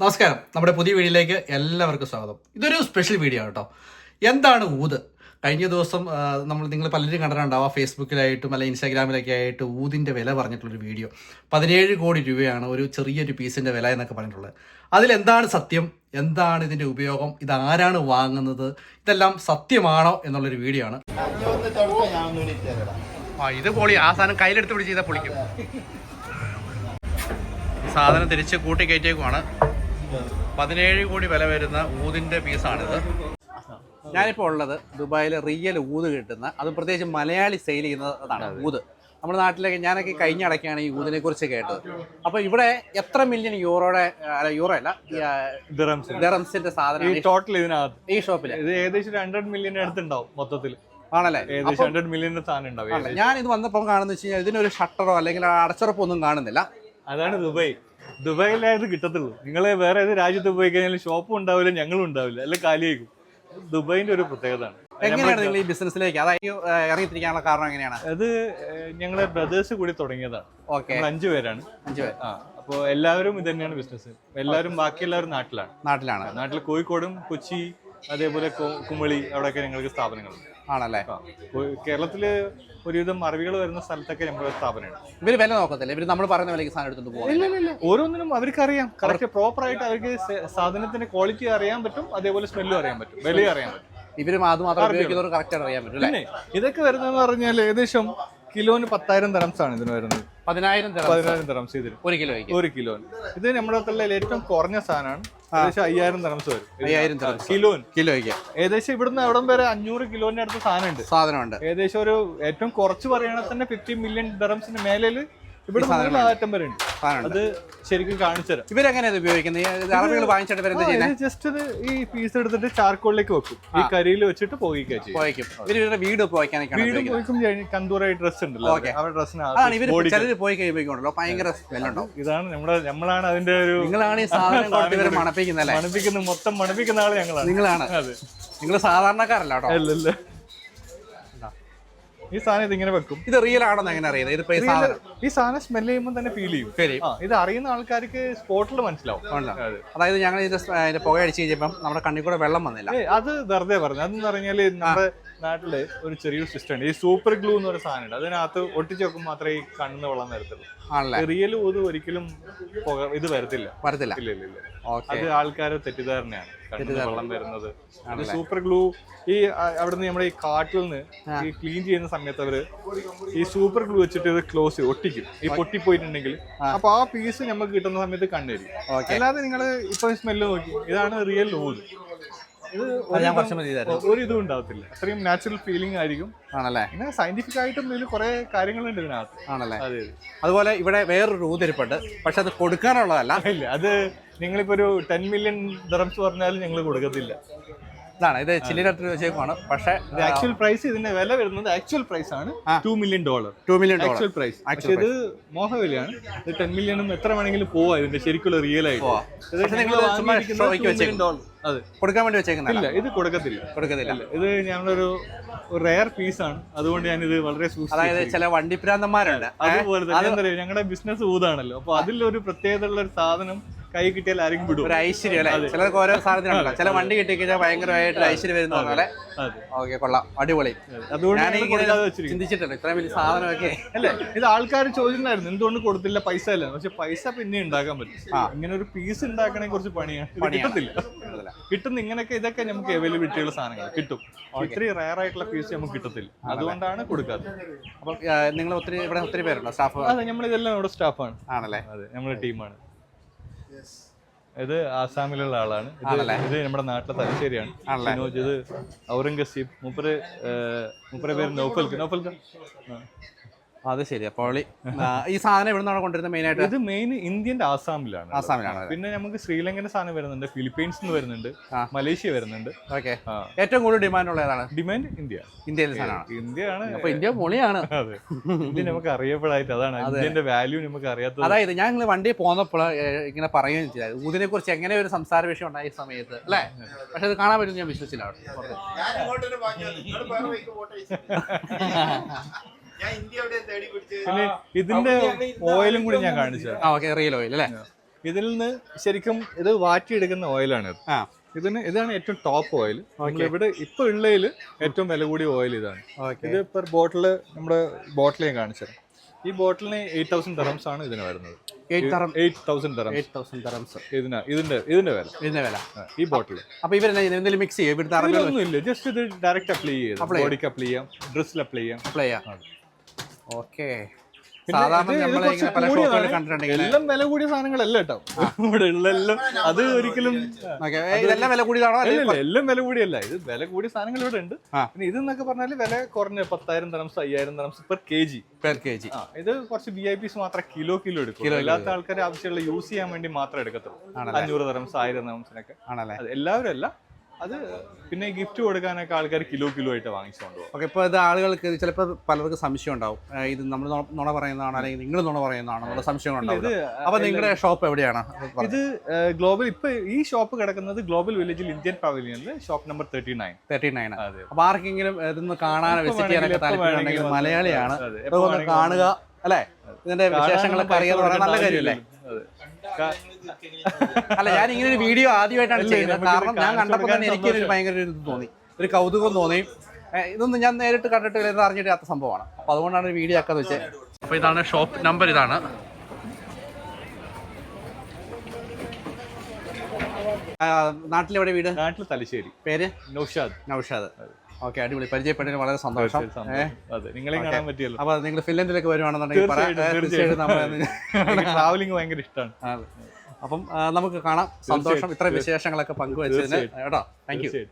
നമസ്കാരം. നമ്മുടെ പുതിയ വീഡിയോയിലേക്ക് എല്ലാവർക്കും സ്വാഗതം. ഇതൊരു സ്പെഷ്യൽ വീഡിയോ ആണ് കേട്ടോ. എന്താണ് ഊത്? കഴിഞ്ഞ ദിവസം നമ്മൾ നിങ്ങൾ പലരും കണ്ടിട്ടുണ്ടാവുക ഫേസ്ബുക്കിലായിട്ടും അല്ലെങ്കിൽ ഇൻസ്റ്റാഗ്രാമിലൊക്കെ ആയിട്ട് ഊതിന്റെ വില പറഞ്ഞിട്ടുള്ളൊരു വീഡിയോ പതിനേഴ് കോടി രൂപയാണ് ഒരു ചെറിയൊരു പീസിന്റെ വില എന്നൊക്കെ പറഞ്ഞിട്ടുള്ളത്. അതിലെന്താണ് സത്യം? എന്താണ് ഇതിന്റെ ഉപയോഗം? ഇത് ആരാണ് വാങ്ങുന്നത്? ഇതെല്ലാം സത്യമാണോ എന്നുള്ളൊരു വീഡിയോ ആണ്. ആ ഇത് പൊളി. ആ സാധനം കയ്യിലെടുത്ത് പിടിച്ച് ചെയ്താൽ പൊളിക്കും. സാധനം തിരിച്ച് കൂട്ടി കയറ്റിയേക്കുവാണ് പതിനേഴ് കോടി വില വരുന്ന ഊതിന്റെ പീസാണിത്. ഞാനിപ്പോൾ ഉള്ളത് ദുബായിൽ റിയൽ ഊത് കിട്ടുന്ന അത് പ്രത്യേകിച്ച് മലയാളി സെയിൽ ചെയ്യുന്നതാണ് ഊത്. നമ്മുടെ നാട്ടിലേക്ക് ഞാനൊക്കെ കഴിഞ്ഞ ഇടയ്ക്കാണ് ഈ ഊതിനെ കുറിച്ച് കേട്ടത്. അപ്പോൾ ഇവിടെ എത്ര മില്യൺ യൂറോയുടെ അല്ല യൂറോ അല്ല ഡിറംസിന്റെ സാധനം ടോട്ടൽ ഇതിനകത്ത്. ഈ ഷോപ്പിൽ ഇത് ഏകദേശം ഹൺഡ്രഡ് മില്യൺ അടുത്തുണ്ടാവും മൊത്തത്തിൽ ആണല്ലേ? ഏകദേശം ഹൺഡ്രഡ് മില്യൺ സാധനം ഉണ്ടാവും. ഞാൻ ഇത് വന്നപ്പോൾ കാണുന്ന വെച്ച് കഴിഞ്ഞാൽ ഇതിനൊരു ഷട്ടറോ അല്ലെങ്കിൽ അടച്ചുറപ്പോ ഒന്നും കാണുന്നില്ല. അതാണ് ദുബായ്. ദുബായിലായത് കിട്ടത്തുള്ളൂ. നിങ്ങൾ വേറെ ഏത് രാജ്യത്ത് പോയി കഴിഞ്ഞാൽ ഷോപ്പും ഉണ്ടാവില്ല ഞങ്ങളും ഉണ്ടാവില്ല അല്ലെ കാലിയായിരിക്കും ദുബായിന്റെ ഒരു പ്രത്യേകതയാണ്. എങ്ങനെയാണ് നിങ്ങൾ ഈ ബിസിനസ്സിലേക്ക്? അതായത് ഇറങ്ങിത്തിരിക്കാനുള്ള കാരണം എങ്ങനെയാണ്? അത് ഞങ്ങളെ ബ്രദേഴ്സ് കൂടി തുടങ്ങിയതാണ്. ഓക്കെ. അഞ്ചു പേരാണ്. അഞ്ചു പേര്. ആ അപ്പോൾ എല്ലാവരും ഇത് തന്നെയാണ് ബിസിനസ് എല്ലാവരും ബാക്കി എല്ലാവരും നാട്ടിലാണ്. നാട്ടിലാണ്. നാട്ടിൽ കോഴിക്കോടും കൊച്ചി അതേപോലെ കുമളി അവിടെയൊക്കെ ഞങ്ങൾക്ക് സ്ഥാപനങ്ങളുണ്ട്. ആണല്ലേ? കേരളത്തിൽ ഒരുവിധം അറിവികൾ വരുന്ന സ്ഥലത്തൊക്കെ നമ്മുടെ സ്ഥാപനമാണ് ഇവർ വില നോക്കത്തില്ല. ഇവർ നമ്മൾ പറയുന്ന വിലക്ക് സാധനം എടുത്തു പോകും ഓരോന്നിനും അവർക്ക് അറിയാം കറക്റ്റ് പ്രോപ്പർ ആയിട്ട് അവർക്ക് സാധനത്തിന്റെ ക്വാളിറ്റി അറിയാൻ പറ്റും അതേപോലെ സ്മെല്ലും അറിയാൻ പറ്റും വിലയും അറിയാൻ പറ്റും. ഇവർ അത് മാത്രം ഉപയോഗിക്കുന്നവർ കറക്റ്റ് അറിയാൻ പറ്റും ഇതൊക്കെ വരുന്നതെന്ന് പറഞ്ഞാൽ ഏകദേശം കിലോന് പത്തായിരം തരംസാണ് ആണ് ഇതിന് വരുന്നത്. പതിനായിരം തരം പതിനായിരം തരംസ് ഇതിന് ഒരു കിലോ ഒരു കിലോ. ഇത് നമ്മുടെ അടുത്തുള്ള ഏറ്റവും കുറഞ്ഞ സാധനമാണ്. ഏകദേശം അയ്യായിരം തരംസ് വരും. അയ്യായിരം തരംസ് കിലോ കിലോന്. കിലോയ്ക്ക്. ഏകദേശം ഇവിടുന്ന് അവിടം വരെ അഞ്ഞൂറ് കിലോന്റെ അടുത്ത് സാധനമുണ്ട്. സാധനമുണ്ട്. ഏകദേശം ഒരു ഏറ്റവും കുറച്ച് പറയുകയാണെങ്കിൽ തന്നെ ഫിഫ്റ്റി മില്യൺ ഡറംസിന് മേലിൽ ഇവിടെ ആറ്റം വരെ ഉണ്ട്. അത് ശരിക്കും കാണിച്ചുതരാം ഇവരെങ്ങനെയാണ് ഉപയോഗിക്കുന്നത് അറബികൾ വാങ്ങിച്ചിട്ട് ഇവരെന്താ ചെയ്യുന്നത് ജസ്റ്റ് ഇത് ഈ പീസ് എടുത്തിട്ട് ചാർക്കോളിലേക്ക് വെക്കും. ഈ കരിയിൽ വെച്ചിട്ട് പോയിക്കുക പോയിക്കും. ഇവർ ഇവരുടെ വീട് പോയിക്കാനൊക്കെയാണ് വീട് പോയിക്കും കന്തൂറായി ഡ്രസ് ഉണ്ടല്ലോ. അവരുടെ ഡ്രസ്സിന് ചിലര് പോയി കഴിയുമ്പോഴേക്കുണ്ടല്ലോ ഭയങ്കര സ്മെല്ലുണ്ടോ ഇതാണ് നമ്മുടെ നമ്മളാണ് അതിന്റെ ഒരു നിങ്ങളാണ് ഈ സാധനം മണപ്പിക്കുന്നല്ലേ? മണപ്പിക്കുന്ന മൊത്തം മണപ്പിക്കുന്ന ആൾ ഞങ്ങളാണ്. നിങ്ങളാണ്. നിങ്ങൾ സാധാരണക്കാരല്ല കേട്ടോ. ഈ സാധനം ഇതിങ്ങനെ വെക്കും. ഇത് റിയൽ ആണെന്ന് എങ്ങനെ അറിയുന്നത് ഇതിപ്പോ ഈ സാധനം ഈ സാധനം സ്മെൽ ചെയ്യുമ്പോൾ തന്നെ ഫീൽ ചെയ്യും. ശരി ഇത് അറിയുന്ന ആൾക്കാർക്ക് സ്പോട്ടിൽ മനസ്സിലാവും. അതായത് ഞങ്ങൾ ഇതിന്റെ പുക അടിച്ചു കഴിഞ്ഞപ്പം നമ്മുടെ കണ്ണിൽ കൂടെ വെള്ളം വന്നില്ല. അത് വെറുതെ പറഞ്ഞു. അതെന്ന് പറഞ്ഞാൽ നമ്മുടെ നാട്ടിൽ ഒരു ചെറിയൊരു സിസ്റ്റം ഉണ്ട്. ഈ സൂപ്പർ ഗ്ലൂ എന്ന് പറയുന്ന സാധനം ഉണ്ട്. അതിനകത്ത് ഒട്ടിച്ചു വെക്കുമ്പോൾ മാത്രമേ ഈ കണ്ണിന് വെള്ളം വരത്തുള്ളൂ. ആണല്ലേ? റിയൽ ഒരിക്കലും ഇത് വരത്തില്ല. വരത്തില്ല. ഇല്ല ഇല്ല അത് ആൾക്കാരെ തെറ്റിദ്ധാരണയാണ്. വെള്ളം വരുന്നത്. സൂപ്പർ ഗ്ലൂ ഈ അവിടുന്ന് നമ്മുടെ ഈ കാട്ടിൽ നിന്ന് ഈ ക്ലീൻ ചെയ്യുന്ന സമയത്ത് അവർ ഈ സൂപ്പർ ഗ്ലൂ വെച്ചിട്ട് ഇത് ക്ലോസ് ഒട്ടിക്കും. ഈ പൊട്ടിപ്പോയിട്ടുണ്ടെങ്കിൽ. അപ്പൊ ആ പീസ് നമുക്ക് കിട്ടുന്ന സമയത്ത് കണ്ടുവരും അല്ലാതെ നിങ്ങൾ ഇപ്പൊ സ്മെല്ല് നോക്കി. ഇതാണ് റിയൽ ഇത് ഞാൻ കുറച്ച് മതി ഒരു ഇതും ഉണ്ടാവത്തില്ല. അത്രയും നാച്ചുറൽ ഫീലിംഗ് ആയിരിക്കും. ആണല്ലേ? പിന്നെ സയന്റിഫിക് ആയിട്ടും ഇതിൽ കുറെ കാര്യങ്ങളുണ്ട് ഇതിനകത്ത്. ആണല്ലേ? അതെ അതുപോലെ ഇവിടെ വേറൊരു ഊതിരിപ്പുണ്ട്. പക്ഷെ അത് കൊടുക്കാനുള്ളതല്ല. ഇല്ല അത് നിങ്ങളിപ്പോ ഒരു ടെൻ മില്യൺ ദറംസ് പറഞ്ഞാലും ഞങ്ങൾ കൊടുക്കത്തില്ല. ഇതാണ്. ഇത് ചില്ലി ചില്ലിനകത്ത് വെച്ചേക്കുവാണ്. പക്ഷേ ആക്ച്വൽ പ്രൈസ് ഇതിന്റെ വില വരുന്നത് ആക്ച്വൽ പ്രൈസ് ആണ്. Two million dollar two million dollar actual price പക്ഷെ ഇത് മോഹവിലയാണ്. ഇത് ടെൻ മില്യണും എത്ര വേണമെങ്കിലും പോവാ ഇതിന്റെ ശരിക്കുള്ള റിയൽ ആയിട്ട്. പോവാ. ഇത് പക്ഷെ ഞങ്ങൾ നിങ്ങൾ ചുമ്മാ വാങ്ങിയിരിക്കുന്നത് ഷോയ്ക്ക് 2 വെച്ചേക്കും. million dollar. അതെ. കൊടുക്കാൻ വേണ്ടി വെച്ചേക്കുന്നല്ല ഇല്ല ഇത് കൊടുക്കത്തില്ല. കൊടുക്കത്തില്ല. ഇത് ഞങ്ങളൊരു റയർ പീസ് ആണ്. അതുകൊണ്ട് ഞാൻ ഇത് വളരെ അതായത് ചില വണ്ടി ഭ്രാന്തന്മാരുണ്ട് അതുപോലെ തന്നെ ഞങ്ങളുടെ ബിസിനസ് ഊതാണല്ലോ. അപ്പൊ അതിലൊരു പ്രത്യേകതയുള്ള ഒരു സാധനം കൈ കിട്ടിയാൽ ആരെങ്കിലും വിടും. ഒരു ഐശ്വര്യം അല്ലേ? ചിലർക്ക് ഓരോ സാധനത്തിനുണ്ടല്ലോ ചില വണ്ടി കിട്ടി കഴിഞ്ഞാൽ ഭയങ്കരമായിട്ട് ഐശ്വര്യം വരുന്ന പോലെ. ഓക്കെ കൊള്ളാം. അടിപൊളി. അതുകൊണ്ട് ചിന്തിച്ചിട്ടുണ്ട്. ഇത്രയും വലിയ സാധനമൊക്കെ. അല്ലേ ഇത് ആൾക്കാർ ചോദിച്ചിട്ടുണ്ടായിരുന്നു എന്തുകൊണ്ട് കൊടുത്തില്ല പൈസ അല്ല? പക്ഷെ പൈസ പിന്നെ ഉണ്ടാക്കാൻ പറ്റും. ഇങ്ങനെ ഒരു പീസ് ഉണ്ടാക്കണേ കുറച്ച് പണിയാണ് കിട്ടത്തില്ല. കിട്ടുന്ന ഇങ്ങനെയൊക്കെ ഇതൊക്കെ നമുക്ക് അവൈലബിലിറ്റി ഉള്ള സാധനങ്ങൾ കിട്ടും. ഒത്തിരി റയർ ആയിട്ടുള്ള പീസ് നമുക്ക് കിട്ടത്തില്ല. അതുകൊണ്ടാണ് കൊടുക്കാത്തത്. അപ്പം നിങ്ങൾ ഒത്തിരി ഇവിടെ ഒത്തിരി പേരുണ്ടോ? സ്റ്റാഫ്? അതെ നമ്മൾ ഇതെല്ലാം നമ്മുടെ സ്റ്റാഫാണ് ആണല്ലേ? അതെ നമ്മുടെ ടീമാണ് ഇത് ആസാമിലുള്ള ആളാണ്. ഇത് നമ്മുടെ നാട്ടിലെ തലശ്ശേരിയാണ്? ഇത് ഔറംഗസീബ് മൂപ്പര് മൂപ്പരെ പേര് നൗഫൽക്ക്. നൗഫൽക്ക്. അത് ശരി അപ്പോൾ ഈ സാധനം ഇവിടെ നിന്നാണ് കൊണ്ടുവരുന്നത് മെയിൻ ആയിട്ട്? ഇത് മെയിൻ ഇന്ത്യന്റെ ആസാമിലാണ്. ആസാമിലാണ് പിന്നെ നമുക്ക് ശ്രീലങ്കന്റെ സാധനം വരുന്നുണ്ട് ഫിലിപ്പീൻസ് നിന്ന് വരുന്നുണ്ട് മലേഷ്യ വരുന്നുണ്ട്. ഓക്കെ. ഏറ്റവും കൂടുതൽ ഡിമാൻഡ് ഉള്ള ഏതാണ്? Demand India. ഇന്ത്യയിലെ സാധനമാണ്. ഇന്ത്യയാണ്. അപ്പൊ ഇന്ത്യ പൊളിയാണ്. അതെ. ഇന്ത്യ നമുക്ക് അറിയപ്പെടായിട്ട് അതാണ്. ഇന്ത്യന്റെ വാല്യൂ നമുക്ക് അറിയാത്ത അതായത് ഞാൻ നിങ്ങൾ വണ്ടി പോന്നപ്പോൾ ഇങ്ങനെ പറയുകയും ചെയ്താൽ ഊതിനെ കുറിച്ച് എങ്ങനെ ഒരു സംസാര വിഷയം ഉണ്ടായ ഈ സമയത്ത് അല്ലേ? പക്ഷെ അത് കാണാൻ പറ്റും ഞാൻ വിശ്വസിച്ചില്ല അവിടെ. പിന്നെ ഇതിന്റെ ഓയിലും കൂടി ഞാൻ കാണിച്ചു. ഓക്കെ റിയൽ ഓയിൽ അല്ലേ? ഇതിൽ നിന്ന് ശരിക്കും ഇത് വാറ്റിയെടുക്കുന്ന ഓയിലാണ് ഇതിന് ഇതാണ് ഏറ്റവും ടോപ്പ് ഓയിൽ ഇവിടെ ഇപ്പൊ ഉള്ളതിൽ ഏറ്റവും വില കൂടിയ ഓയിൽ ഇതാണ്. ഓക്കെ ഇത് പെർ ബോട്ടിൽ നമ്മുടെ ബോട്ടിൽ ഞാൻ കാണിച്ചത് ഈ ബോട്ടിലിന് എയ്റ്റ് തൗസൻഡ് തെറംസ് ആണ് ഇതിന് വരുന്നത്. ഇതിന്റെ ഇതിന്റെ വില. ഇതിന്റെ വില. ഈ ബോട്ടിൽ അപ്പൊ മിക്സ് ചെയ്യും? ഇവിടുത്തെ ഇല്ല ജസ്റ്റ് ഇത് ഡയറക്റ്റ് അപ്ലൈ ചെയ്യാം. ബോഡിക്ക് അപ്ലൈ ചെയ്യാം ഡ്രസ്സിൽ അപ്ലൈ ചെയ്യാം. അപ്ലൈ ചെയ്യാം. ഓക്കെ. സാധാരണ ഇത് ഇത് നമ്മൾ കുറച്ച് പല ഷോപ്പുകളിൽ കണ്ടിട്ടുണ്ടെങ്കിൽ എല്ലാം വില കൂടിയ സാധനങ്ങളല്ല കേട്ടോ. ഇവിടെ ഉള്ള എല്ലാം അത് ഒരിക്കലും ഓക്കെ. ഇതെല്ലാം വില കൂടിയതാണോ? എല്ലാം വില കൂടിയല്ല. ഇത് വില കൂടിയ സാധനങ്ങൾ ഇവിടെ ഉണ്ട്. പിന്നെ പിന്നെ ഇതെന്നൊക്കെ പറഞ്ഞാൽ വില കുറഞ്ഞ പത്തായിരം തരംസ് അയ്യായിരം തരംസ് per K G per K G ഇത് കുറച്ച് വി ഐ പിസ് മാത്രം കിലോ കിലോ എടുക്കും. അല്ലാത്ത ആൾക്കാർ ആവശ്യമുള്ള യൂസ് ചെയ്യാൻ വേണ്ടി മാത്രം എടുക്കത്തുള്ളൂ. അഞ്ഞൂറ് തരംസ് ആയിരം തരംസിനൊക്കെ ആണല്ലേ? അത് എല്ലാവരും അല്ല. അത് പിന്നെ ഗിഫ്റ്റ് കൊടുക്കാനൊക്കെ ആൾക്കാർ കിലോ കിലോ ആയിട്ട് വാങ്ങിച്ചുകൊണ്ട് പോകും. ഓക്കെ ഇപ്പോൾ ഇത് ആളുകൾക്ക് ചിലപ്പോൾ പലർക്കും സംശയം ഉണ്ടാവും. ഇത് നമ്മൾ നുണ- പറയുന്നതാണ് അല്ലെങ്കിൽ നിങ്ങൾ നുണ പറയുന്നതാണോ എന്നുള്ള സംശയം ഉണ്ടാവും അപ്പോൾ നിങ്ങളുടെ ഷോപ്പ് എവിടെയാണ്? ഇത് ഗ്ലോബൽ ഇപ്പോൾ ഈ ഷോപ്പ് കിടക്കുന്നത് ഗ്ലോബൽ വില്ലേജിൽ ഇന്ത്യൻ പവലിയനിൽ ഷോപ്പ് നമ്പർ തേർട്ടി നയൻ 39 അതെ. അപ്പോൾ ആർക്കെങ്കിലും ഇതൊന്ന് കാണാൻ വിസിറ്റ് ചെയ്യാനൊക്കെ താല്പര്യമുണ്ടെങ്കിൽ മലയാളിയാണ്. കാണുക അല്ലേ? ഇതിന്റെ വിശേഷങ്ങളൊക്കെ അറിയാന്ന് പറയാൻ നല്ല കാര്യമല്ലേ? അല്ല ഞാൻ ഇങ്ങനെ ഒരു വീഡിയോ ആദ്യമായിട്ടാണ് ചെയ്യുന്നത്. കാരണം ഞാൻ കണ്ടപ്പോൾ തന്നെ എനിക്ക് ഒരു ഭയങ്കര ഒരു ഇത് തോന്നി. ഒരു കൗതുകം തോന്നി. ഇതൊന്നും ഞാൻ നേരിട്ട് കണ്ടിട്ടില്ല ഇത് അറിഞ്ഞിട്ടാത്ത സംഭവമാണ്. അപ്പൊ അതുകൊണ്ടാണ് ഒരു വീഡിയോ ആക്കാന്ന് വെച്ചത് അപ്പൊ ഇതാണ് ഷോപ്പ് നമ്പർ ഇതാണ്. നാട്ടിലെവിടെ വീട്? നാട്ടിൽ തലശ്ശേരി. പേര്? നൗഷാദ്. നൗഷാദ്. ഓക്കെ അടിപൊളി. പരിചയപ്പെട്ടതിന് വളരെ സന്തോഷം. നിങ്ങളെ കാണാൻ പറ്റിയല്ലോ. അപ്പൊ നിങ്ങൾ ഫിൻലൻഡിലേക്ക് വരുവാണെന്നുണ്ടെങ്കിൽ ട്രാവലിംഗ് ഭയങ്കര ഇഷ്ടമാണ്. അപ്പം നമുക്ക് കാണാം. സന്തോഷം. ഇത്ര വിശേഷങ്ങളൊക്കെ പങ്കുവച്ചതിന്. കേട്ടോ താങ്ക് യു